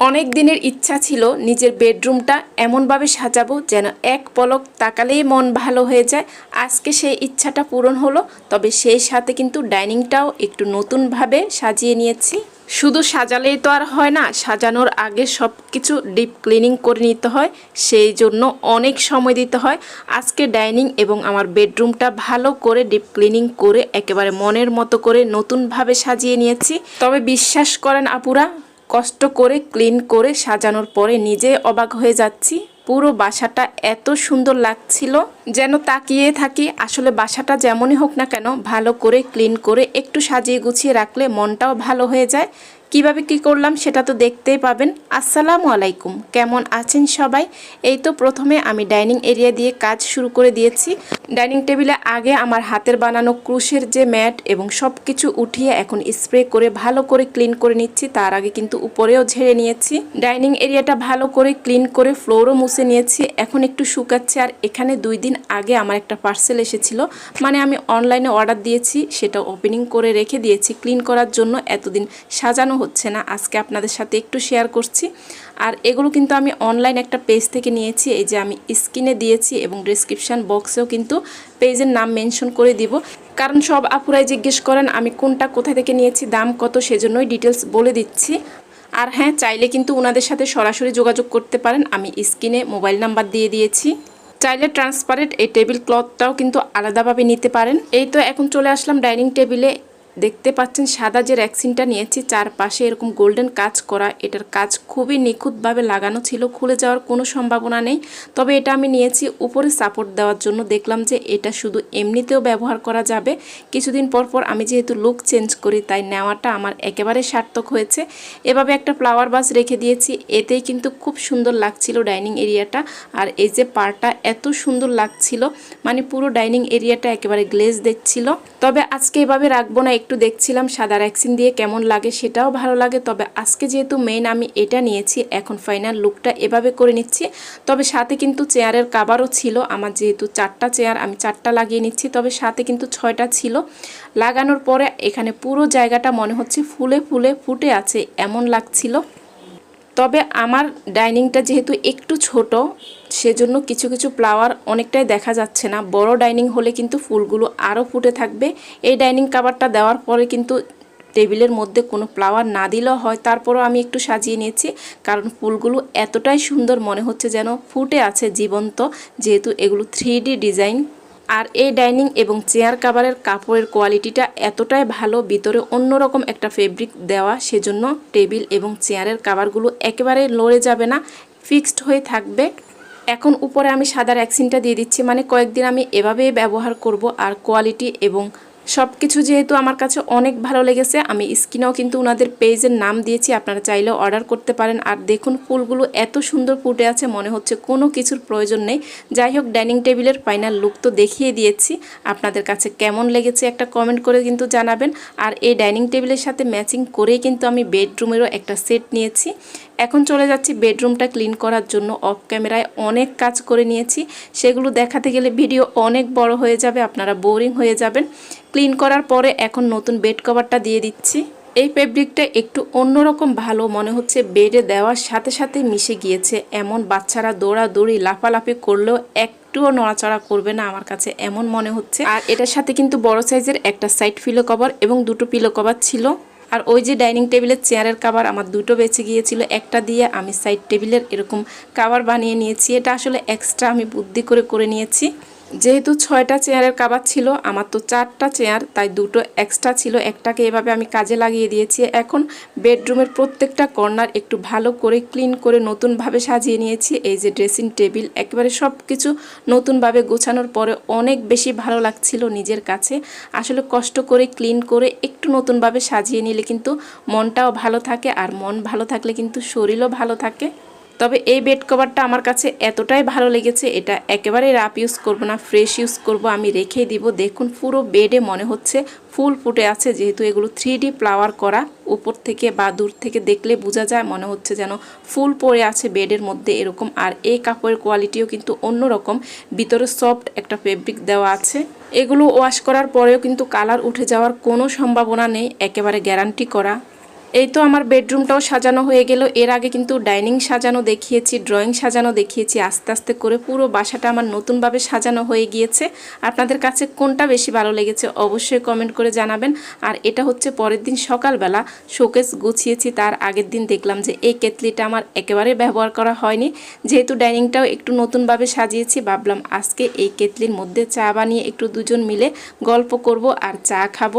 অনেক দিনের ইচ্ছা ছিল নিজের বেডরুমটা এমনভাবে সাজাবো যেন এক পলক তাকালেই মন ভালো হয়ে যায়। আজকে সেই ইচ্ছাটা পূরণ হলো, তবে সেই সাথে কিন্তু ডাইনিংটাও একটু নতুনভাবে সাজিয়ে নিয়েছি। শুধু সাজালেই তো আর হয় না, সাজানোর আগে সব কিছু ডিপ ক্লিনিং করে নিতে হয়, সেই জন্য অনেক সময় দিতে হয়। আজকে ডাইনিং এবং আমার বেডরুমটা ভালো করে ডিপ ক্লিনিং করে একেবারে মনের মতো করে নতুনভাবে সাজিয়ে নিয়েছি। তবে বিশ্বাস করেন আপুরা কষ্ট করে, ক্লিন করে সাজানোর পরে নিজে অবাক হয়ে যাচ্ছি। পুরো বাসাটা এত সুন্দর লাগছিল, যেন তাকিয়ে থাকি। আসলে বাসাটা যেমনই হোক না কেন, ভালো করে, ক্লিন করে একটু সাজিয়ে গুছিয়ে রাখলে মনটাও ভালো হয়ে যায়। কীভাবে কি করলাম সেটা তো দেখতেই পাবেন। আসসালামু আলাইকুম। কেমন আছেন সবাই? এই তো প্রথমে আমি ডাইনিং এরিয়া দিয়ে কাজ শুরু করে দিয়েছি। ডাইনিং টেবিলে আগে আমার হাতের বানানো ক্রুশের যে ম্যাট এবং সব কিছু উঠিয়ে এখন স্প্রে করে ভালো করে ক্লিন করে নিচ্ছি। তার আগে কিন্তু উপরেও ঝেড়ে নিয়েছি। ডাইনিং এরিয়াটা ভালো করে ক্লিন করে ফ্লোরও মুছে নিয়েছি। এখন একটু শুকাচ্ছে আর এখানে দুই দিন আগে আমার একটা পার্সেল এসেছিল। মানে আমি অনলাইনে অর্ডার দিয়েছি, সেটা ওপেনিং করে রেখে দিয়েছি। ক্লিন করার জন্য এতদিন সাজানো হচ্ছে না, আজকে আপনাদের সাথে একটু শেয়ার করছি। আর এগুলো কিন্তু আমি অনলাইন একটা পেজ থেকে নিয়েছি, এই যে আমি স্ক্রিনে দিয়েছি এবং ডিসক্রিপশান বক্সেও কিন্তু পেজের নাম মেনশন করে দিব। কারণ সব আপুরাই জিজ্ঞেস করেন, আমি কোনটা কোথা থেকে নিয়েছি, দাম কত, সেজন্যই ডিটেলস বলে দিচ্ছি। আর হ্যাঁ চাইলে কিন্তু ওনাদের সাথে সরাসরি যোগাযোগ করতে পারেন, আমি স্ক্রিনে মোবাইল নাম্বার দিয়ে দিয়েছি। চাইলে ট্রান্সপারেন্ট এই টেবিল ক্লথটাও কিন্তু আলাদাভাবে নিতে পারেন। এই তো এখন চলে আসলাম ডাইনিং টেবিলে দেখতে পাচ্ছেন সাদা যে র্যাক্সিনটা নিয়েছি চারপাশে এরকম গোল্ডেন কাজ করা, এটার কাজ খুবই নিখুঁতভাবে লাগানো ছিল, খুলে যাওয়ার কোনো সম্ভাবনা নেই। তবে এটা আমি নিয়েছি উপরে সাপোর্ট দেওয়ার জন্য, দেখলাম যে এটা শুধু এমনিতেও ব্যবহার করা যাবে। কিছুদিন পর পর আমি যেহেতু লুক চেঞ্জ করি, তাই নেওয়াটা আমার একেবারে সার্থক হয়েছে। এভাবে একটা ফ্লাওয়ার বাস রেখে দিয়েছি, এতেই কিন্তু খুব সুন্দর লাগছিল ডাইনিং এরিয়াটা আর এই যে পারটা এত সুন্দর লাগছিল মানে পুরো ডাইনিং এরিয়াটা একেবারে গ্লেজ দেখছিল। তবে আজকে এভাবে রাখব না একটু দেখছিলাম সাদা র্যাক্সিন দিয়ে কেমন লাগে সেটাও ভালো লাগে। তবে আজকে যেহেতু মেইন আমি এটা নিয়েছি, এখন ফাইনাল লুকটা এভাবে করে নিচ্ছি। তবে সাথে কিন্তু চেয়ারের কাবারও ছিল, আমার যেহেতু চারটা চেয়ার আমি চারটা লাগিয়ে নিচ্ছি। তবে সাথে কিন্তু ছয়টা ছিল। লাগানোর পরে এখানে পুরো জায়গাটা মনে হচ্ছে ফুলে ফুলে ফুটে আছে, এমন লাগছিল। তবে আমার ডাইনিংটা যেহেতু একটু ছোট, সেজন্য কিছু কিছু ফ্লাওয়ার অনেকটাই দেখা যাচ্ছে না। বড় ডাইনিং হলে কিন্তু ফুলগুলো আরও ফুটে থাকবে। এই ডাইনিং কাভারটা দেওয়ার পরে কিন্তু টেবিলের মধ্যে কোনো ফ্লাওয়ার না দিলেও হয়। তারপরও আমি একটু সাজিয়ে নিয়েছি, কারণ ফুলগুলো এতটাই সুন্দর মনে হচ্ছে যেন ফুটে আছে, জীবন্ত। যেহেতু এগুলো থ্রি ডিজাইন আর এই ডাইনিং এবং চেয়ার কাভারের কাপড়ের কোয়ালিটিটা এতটাই ভালো, ভিতরে অন্যরকম একটা ফেব্রিক দেওয়া, সেজন্য টেবিল এবং চেয়ারের কাভারগুলো একেবারে লড়ে যাবে না, ফিক্সড হয়ে থাকবে। এখন উপরে আমি সাদা র্যাক্সিনটা দিয়ে দিচ্ছি মানে কয়েকদিন আমি এভাবেই ব্যবহার করব, আর কোয়ালিটি এবং সব কিছু যেহেতু আমার কাছে অনেক ভালো লেগেছে, আমি স্ক্রিনেও কিন্তু ওনাদের পেজের নাম দিয়েছি, আপনারা চাইলেও অর্ডার করতে পারেন। আর দেখুন, ফুলগুলো এত সুন্দর ফুটে আছে, মনে হচ্ছে কোনো কিছুর প্রয়োজন নেই। যাই হোক, ডাইনিং টেবিলের ফাইনাল লুক তো দেখিয়ে দিয়েছি। আপনাদের কাছে কেমন লেগেছে একটা কমেন্ট করে কিন্তু জানাবেন। আর এই ডাইনিং টেবিলের সাথে ম্যাচিং করেই কিন্তু আমি বেডরুমেরও একটা সেট নিয়েছি। এখন চলে যাচ্ছি বেডরুমটা ক্লিন করার জন্য। অফ ক্যামেরায় অনেক কাজ করে নিয়েছি। সেগুলো দেখাতে গেলে ভিডিও অনেক বড় হয়ে যাবে, আপনারা বোরিং হয়ে যাবেন। ক্লিন করার পরে এখন নতুন বেড কভারটা দিয়ে দিচ্ছি। এই ফেব্রিকটা একটু অন্যরকম ভালো মনে হচ্ছে, বেডে দেওয়ার সাথে সাথে মিশে গিয়েছে। এমন বাচ্চারা দৌড়াদৌড়ি, লাফালাফি করলেও একটুও নড়াচড়া করবে না আমার কাছে, এমন মনে হচ্ছে। আর এটার সাথে কিন্তু বড় সাইজের একটা সাইড পিলো কভার এবং দুটো পিলো কভার ছিল। আর ওই যে ডাইনিং টেবিলের চেয়ারের কাবার আমার দুটো বেঁচে গিয়েছিল, একটা দিয়ে আমি সাইড টেবিলের এরকম কাবার বানিয়ে নিয়েছি। এটা আসলে এক্সট্রা আমি বুদ্ধি করে করে নিয়েছি। যেহেতু ছয়টা চেয়ারের কাবার ছিল, আমার তো চারটা চেয়ার, তাই দুটো এক্সট্রা ছিল। একটাকে এভাবে আমি কাজে লাগিয়ে দিয়েছি। এখন বেডরুমের প্রত্যেকটা কর্নার একটু ভালো করে ক্লিন করে নতুনভাবে সাজিয়ে নিয়েছি। এই যে ড্রেসিং টেবিল একেবারে সব কিছু নতুনভাবে গোছানোর পরে অনেক বেশি ভালো লাগছিল নিজের কাছে। আসলে কষ্ট করে ক্লিন করে একটু নতুনভাবে সাজিয়ে নিলে কিন্তু মনটাও ভালো থাকে, আর মন ভালো থাকলে কিন্তু শরীরও ভালো থাকে। তবে এই বেড কভারটা আমার কাছে এতটাই ভালো লেগেছে, এটা একেবারে রাপ ইউজ করব না ফ্রেশ ইউজ করব, আমি রেখে দিব। দেখুন, পুরো বেডে মনে হচ্ছে ফুল ফুটে আছে, যেহেতু এগুলো থ্রি ফ্লাওয়ার করা, উপর থেকে বা দূর থেকে দেখলে বোঝা যায়, মনে হচ্ছে যেন ফুল পড়ে আছে বেডের মধ্যে এরকম। আর এই কাপড়ের কোয়ালিটিও কিন্তু অন্যরকম, ভিতরে সফট একটা ফেব্রিক দেওয়া আছে। এগুলো ওয়াশ করার পরেও কিন্তু কালার উঠে যাওয়ার কোনো সম্ভাবনা নেই, একেবারে গ্যারান্টি করা। এই তো আমার বেডরুমটাও সাজানো হয়ে গেল। এর আগে কিন্তু ডাইনিং সাজানো দেখিয়েছি, ড্রয়িং সাজানো দেখিয়েছি। আস্তে আস্তে করে পুরো বাসাটা আমার নতুনভাবে সাজানো হয়ে গিয়েছে। আপনাদের কাছে কোনটা বেশি ভালো লেগেছে অবশ্যই কমেন্ট করে জানাবেন। আর এটা হচ্ছে পরের দিন সকালবেলা শোকেস গুছিয়েছি, তার আগের দিন দেখলাম যে এই কেতলিটা আমার একেবারে ব্যবহার করা হয়নি। যেহেতু ডাইনিংটাও একটু নতুনভাবে সাজিয়েছি, ভাবলাম আজকে এই কেতলির মধ্যে চা বানিয়ে একটু দুজন মিলে গল্প করব আর চা খাব।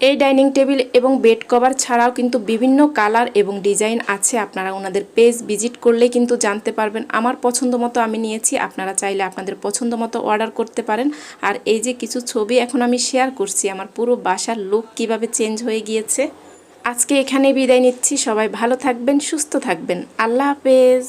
এই ডাইনিং টেবিল এবং বেড কভার ছাড়াও কিন্তু বিভিন্ন কালার এবং ডিজাইন আছে। আপনারা ওনাদের পেজ ভিজিট করলে কিন্তু জানতে পারবেন। আমার পছন্দ মতো আমি নিয়েছি, আপনারা চাইলে আপনাদের পছন্দ মতো অর্ডার করতে পারেন। আর এই যে কিছু ছবি এখন আমি শেয়ার করছি, আমার পুরো বাসার লুক কীভাবে চেঞ্জ হয়ে গিয়েছে। আজকে এখানে বিদায় নিচ্ছি। সবাই ভালো থাকবেন, সুস্থ থাকবেন। আল্লাহ হাফেজ।